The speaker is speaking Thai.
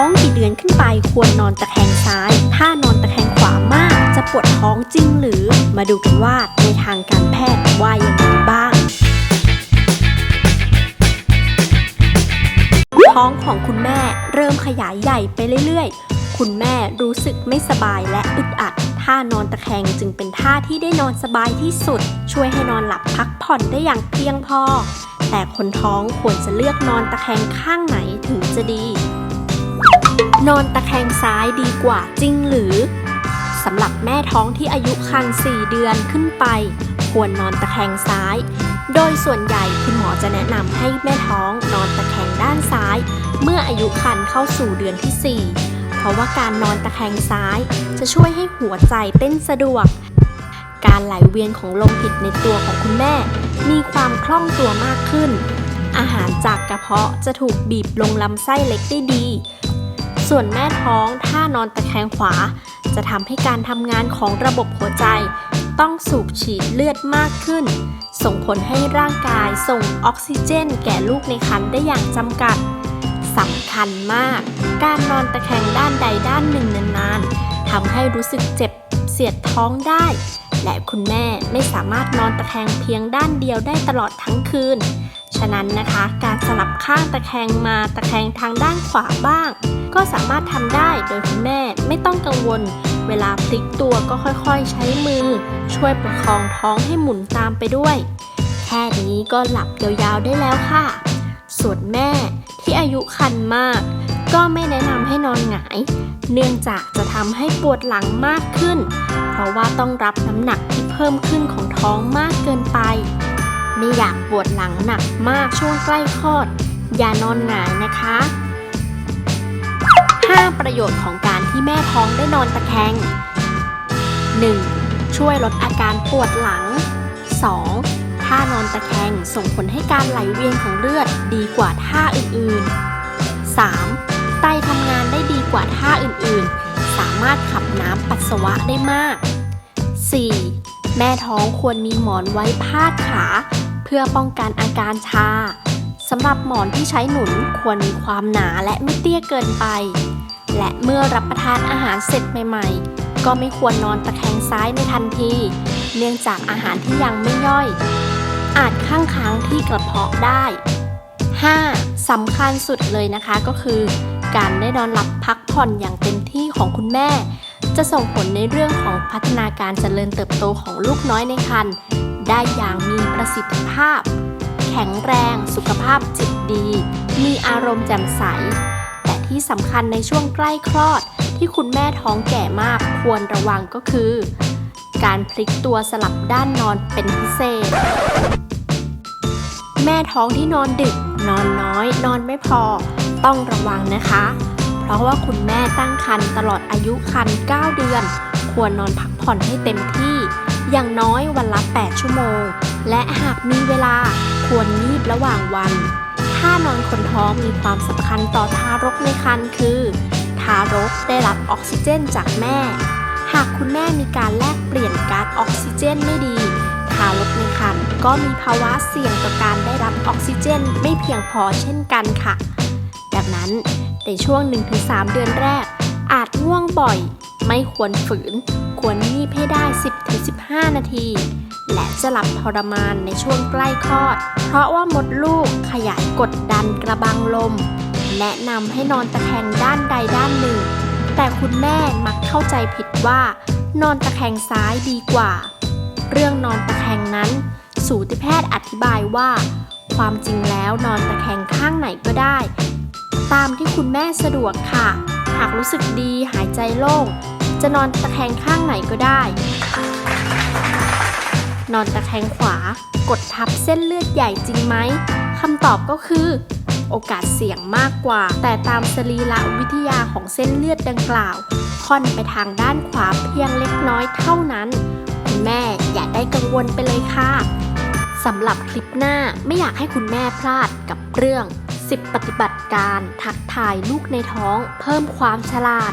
ท้องกี่เดือนขึ้นไปควรนอนตะแคงซ้าย ถ้านอนตะแคงขวามาก จะปวดท้องจริงหรือ มาดูกันว่าในทางการแพทย์ว่ายังไงบ้าง ท้องของคุณแม่เริ่มขยายใหญ่ไปเรื่อยๆ คุณแม่รู้สึกไม่สบายและอึดอัด ท่านอนตะแคงจึงเป็นท่าที่ได้นอนสบายที่สุด ช่วยให้นอนหลับพักผ่อนได้อย่างเพียงพอแต่คนท้องควรจะเลือกนอนตะแคงข้างไหนถึงจะดี นอนตะแคงซ้ายดีกว่าจริงหรือสำหรับแม่ท้องที่อายุครรภ์4เดือนขึ้นไป ควรนอนตะแคงซ้าย โดยส่วนใหญ่คุณหมอจะแนะนำให้แม่ท้องนอนตะแคงด้านซ้าย เมื่ออายุครรภ์เข้าสู่เดือนที่ 4 เพราะว่าการนอนตะแคงซ้าย จะช่วยให้หัวใจเต้นสะดวก การไหลเวียนของลมพิษในตัวของคุณแม่ มีความคล่องตัวมากขึ้น อาหารจากกระเพาะจะถูกบีบลงลำไส้เล็กได้ดี ส่วนแม่ท้องถ้านอนตะแคงขวา จะทำให้การทำงานของระบบหัวใจ ต้องสูบฉีดเลือดมากขึ้น ส่งผลให้ร่างกายส่งออกซิเจน แก่ลูกในครรภ์ได้อย่างจำกัดสำคัญมาก การนอนตะแคงด้านใดด้านหนึ่งนานๆทำให้รู้สึกเจ็บเสียดท้องได้ และคุณแม่ไม่สามารถนอนตะแคงเพียงด้านเดียวได้ตลอดทั้งคืน ฉะนั้นนะคะ การสลับข้างตะแคงมาตะแคงทางด้านขวาบ้าง ก็สามารถทำได้โดยคุณแม่ไม่ต้องกังวล เวลาพลิกตัวก็ค่อยๆใช้มือ ช่วยประคองท้องให้หมุนตามไปด้วย แค่นี้ก็หลับยาวๆได้แล้วค่ะ ส่วนแม่ที่อายุคันมาก ก็ไม่แนะนำให้นอนหงาย เนื่องจากจะทำให้ปวดหลังมากขึ้น เพราะว่าต้องรับน้ำหนักที่เพิ่มขึ้นของท้องมากเกินไปไม่อยากป วดหลังหนักมากช่วงใกล้คลอด อย่านอนหงายนะคะ 5 ประโยชน์ของการที่แม่ท้องได้นอนตะแคง 1. ช่วยลดอาการปวดหลัง 2. ท่านอนตะแคงส่งผลให้การไหลเวียนของเลือดดีกว่าท่าอื่นๆ 3. ไตทำงานได้ดีกว่าท่าอื่นๆ สามารถขับน้ำปัสสาวะได้มาก 4. แม่ท้องควรมีหมอนไว้พาดขา เพื่อป้องกันอาการชาสำหรับหมอนที่ใช้หนุนควรมีความหนาและไม่เตี้ยเกินไป และเมื่อรับประทานอาหารเสร็จใหม่ ๆ ก็ไม่ควรนอนตะแคงซ้ายในทันที เนื่องจากอาหารที่ยังไม่ย่อย อาจข้างค้างที่กระเพาะได้ 5. สำคัญสุดเลยนะคะก็คือ การได้นอนหลับพักผ่อนอย่างเต็มที่ของคุณแม่ จะส่งผลในเรื่องของพัฒนาการเจริญเติบโตของลูกน้อยในครรภ์ ได้อย่างมีประสิทธิภาพ แข็งแรง สุขภาพจิตดี มีอารมณ์แจ่มใส แต่ที่สำคัญในช่วงใกล้คลอดที่คุณแม่ท้องแก่มากควรระวังก็คือ การพลิกตัวสลับด้านนอนเป็นพิเศษ แม่ท้องที่นอนดึก นอนน้อย นอนไม่พอ ต้องระวังนะคะ เพราะว่าคุณแม่ตั้งครรภ์ตลอดอายุครรภ์9เดือน ควรนอนพักผ่อนให้เต็มที่ อย่างน้อยวันละ 8 ชั่วโมง และหากมีเวลาควรงีบระหว่างวันท่านอนคนท้องมีความสำคัญต่อทารกในครรภ์คือ ทารกได้รับออกซิเจนจากแม่ หากคุณแม่มีการแลกเปลี่ยนก๊าซออกซิเจนไม่ดี ทารกในครรภ์ก็มีภาวะเสี่ยงต่อการได้รับออกซิเจนไม่เพียงพอเช่นกันค่ะ ดังนั้นในช่วง 1-3 เดือนแรก อาจง่วงบ่อย ไม่ควรฝืน ควรงีบให้ได้ 10-15 นาที และจะหลับทรมานในช่วงใกล้คลอด เพราะว่ามดลูกขยายกดดันกระบังลม แนะนำให้นอนตะแคงด้านใดด้านหนึ่ง แต่คุณแม่มักเข้าใจผิดว่า นอนตะแคงซ้ายดีกว่า เรื่องนอนตะแคงนั้น สูติแพทย์อธิบายว่า ความจริงแล้วนอนตะแคงข้างไหนก็ได้ ตามที่คุณแม่สะดวกค่ะหากรู้สึกดีหายใจโล่ง จะนอนตะแคงข้างไหนก็ได้ นอนตะแคงขวากดทับเส้นเลือดใหญ่จริงไหมคำตอบก็คือ โอกาสเสี่ยงมากกว่า แต่ตามสรีระวิทยาของเส้นเลือดดังกล่าว ค่อนไปทางด้านขวาเพียงเล็กน้อยเท่านั้น คุณแม่อย่าได้กังวลไปเลยค่ะสำหรับคลิปหน้าไม่อยากให้คุณแม่พลาดกับเรื่อง 10 ปฏิบัติการ ทักทายลูกในท้อง เพิ่มความฉลาด